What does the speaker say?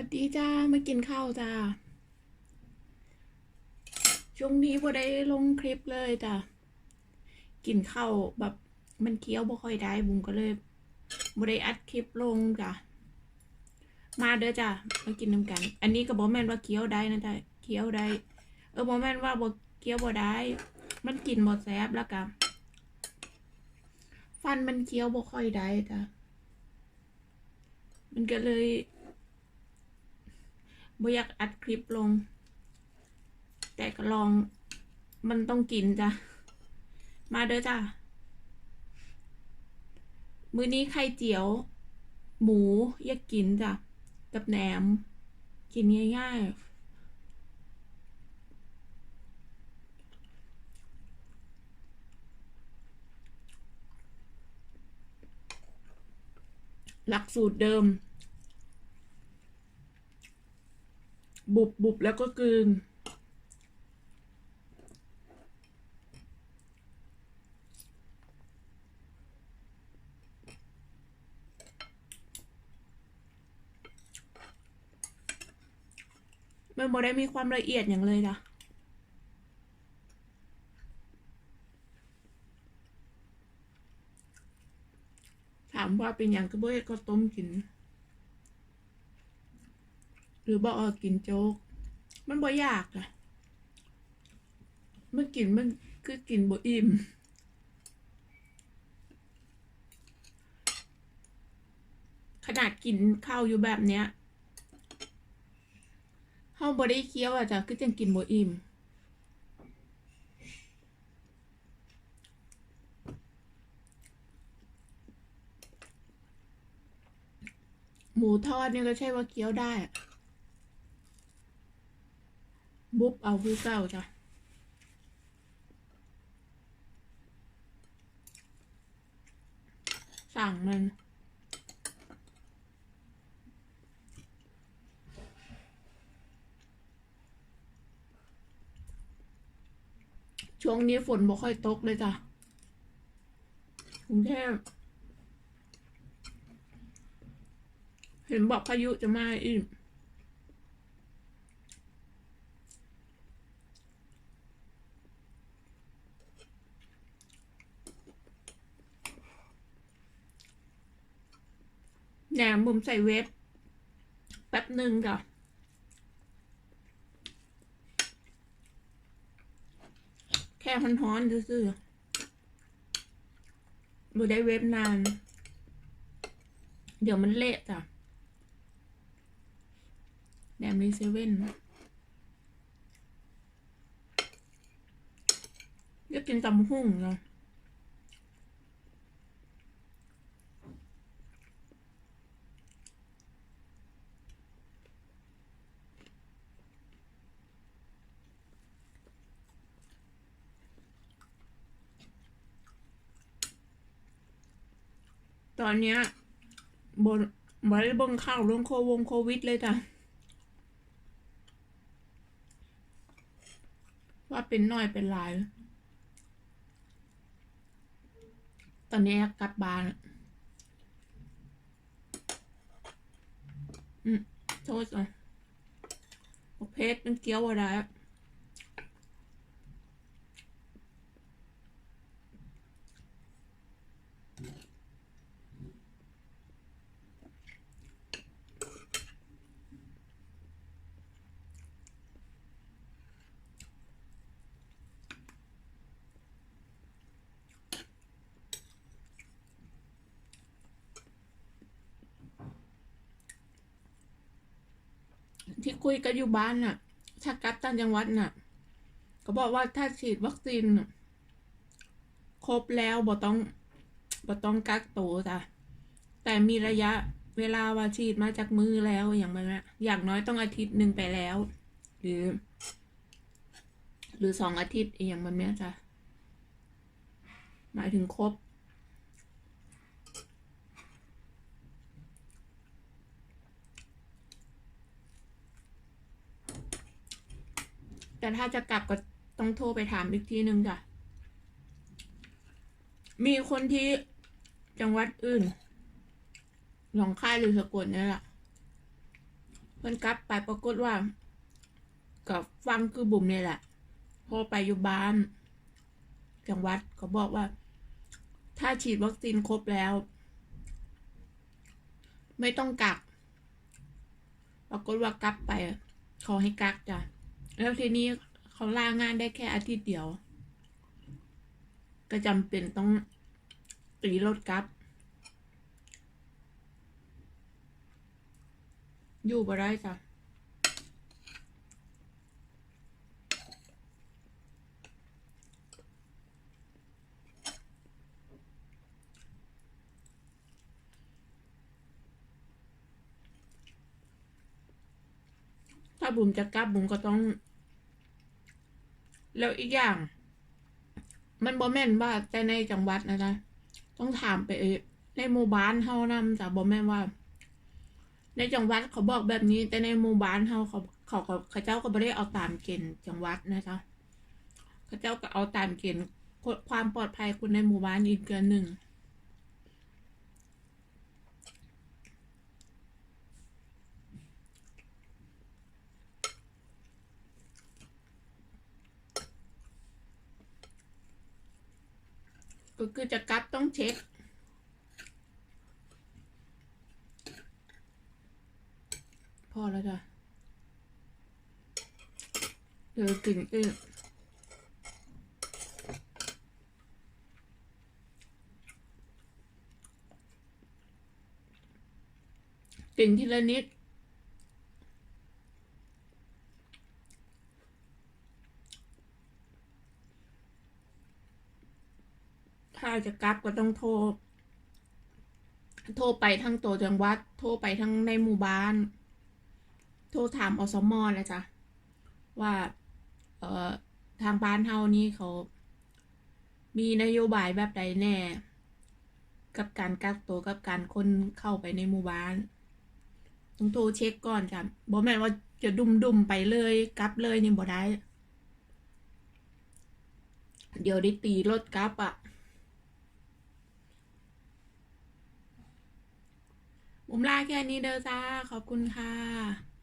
วัสดีจ้ามากินข้าวจ้าช่วงนี้บ่ได้ลงคลิปเลยจ้ะกินข้าวแบบมันเคี้ยวบ่ค่อยได้บุมก็เลยบ่ได้อัดคลิปลงจ้ะมาเด้อจ้ะมากินน้ำกัน อันนี้ก็บ่แม่นว่าเคี้ยวได้นะจ้ะเคี้ยวได้ เออบ่แม่นว่าบ่เคี้ยวบ่ได้ มันกินบ่แซ่บแล้วก็ฟันมันเคี้ยวบ่ค่อยได้จ้ะมันก็เลย บ่อยากอัดคลิปลง แต่ก็ลองมันต้องกินจ้ะ มาเด้อจ้ะ มื้อนี้ไข่เจียว หมูอยากกินจ้ะ กับแหนม กินง่ายๆหลักสูตรเดิม บุบบุบแล้วก็กลืน มันบ่ได้มีความละเอียดอย่างเลยจ้ะถามว่าเป็นอย่างก็บ่ให้ก็ต้มกิน หรือบ่เอากินโจ๊ก มันบ่ยากอะมันกินมันคือกินบ่อิ่มขนาดกินข้าวอยู่แบบเนี้ยเฮาบ่ได้เคี้ยวอะจ้ะคือจังกินบ่อิ่มหมูทอดเนี่ยก็ใช่ว่าเคี้ยวได้อะ บุบเอาคือเก่าจ้ะสั่งมันช่วงนี้ฝนบ่ค่อยตกเลยจ้ะกรุงเทพเห็นบอกพายุจะมาอีก แหนมบุมใส่เวฟแป๊บหนึ่งจ้ะแค่ฮ้อนๆซื่อๆบ่ได้เวฟนาน เดี๋ยวมันเละจ้ะแหนมรีเซเว่นอยากกินตำหุ่งเนาะ ตอนเนี้ยบนบริบงข่าวเรื่องโควงโควิดเลยจ้ะว่าเป็นน้อยเป็นหลาย ตอนนี้กลับบ้านอืมโทษอะโอเพชรมันเกี้ยวอะไรอะ ที่คุยกันอยู่บ้านน่ะ ถ้ากับต่างจังหวัดน่ะ ก็บอกว่าถ้าฉีดวัคซีนครบแล้วบ่ต้องบ่ต้องกักตัวจ้ะแต่มีระยะเวลาว่าฉีดมาจากมือแล้วอย่างไรนะอย่างน้อยต้องอาทิตย์หนึ่งไปแล้ว หรือ หรือสองอาทิตย์อย่างแบบเนี้ยจ้ะหมายถึงครบ แต่ถ้าจะกลับก็ต้องโทรไปถามอีกทีนึงจ้ะ มีคนที่จังหวัดอื่นหนองคายหรือสกลนี่แหละเพิ่นกลับไปปรากฏว่าก็ฟังคือบุ๋มเนี่ยแหละพอไปอยู่บ้าน จังหวัดก็บอกว่า ถ้าฉีดวัคซีนครบแล้ว ไม่ต้องกัก ปรากฏว่ากลับไปเขาให้กักจ้ะ แล้วทีนี้เขาลางานได้แค่อาทิตย์เดียว ก็จำเป็นต้องตีรถกลับ อยู่บ่ได้จ้ะถ้าบุ๋มจะกลับบุ๋มก็ต้อง แล้วอีกอย่าง มันบอแม่นว่าแต่ในจังหวัดนะจ๊ะต้องถามไปเอในหมู่บ้านเฮานำจ้ะบ่แม่นว่า ในจังหวัดเขาบอกแบบนี้ แต่ในหมู่บ้านเฮาเขาเขาเขาเจ้าก็บ่ได้เอาตามเกณฑ์จังหวัดนะจ๊ะเขาเจ้าก็เอาตามเกณฑ์ความปลอดภัยคุณในหมู่บ้านอีกเกินหนึ่ง ก็คือจะกลับต้องเช็ค พอแล้วจ้ะเดี๋ยวกลิ่นอื่นกลิ่นทีละนิด ถ้าจะกลับก็ต้องโทร โทรไปทั้งตัวจังหวัด โทรไปทั้งในหมู่บ้าน โทรถามอสมอเลยจ้ะว่า เอ่อ ทางบ้านเฮานี่เขา มีนโยบายแบบใดแน่ กับการกักตัวกับการคนเข้าไปในหมู่บ้าน ต้องโทรเช็คก่อนจ้ะบอกแม่ว่าจะดุมดุมๆไปเลยกลับเลยนี่บ่ได้ เดี๋ยวได้ตีรถกลับอะ ผมลาแค่นี้เด้อจ้า ขอบคุณค่ะ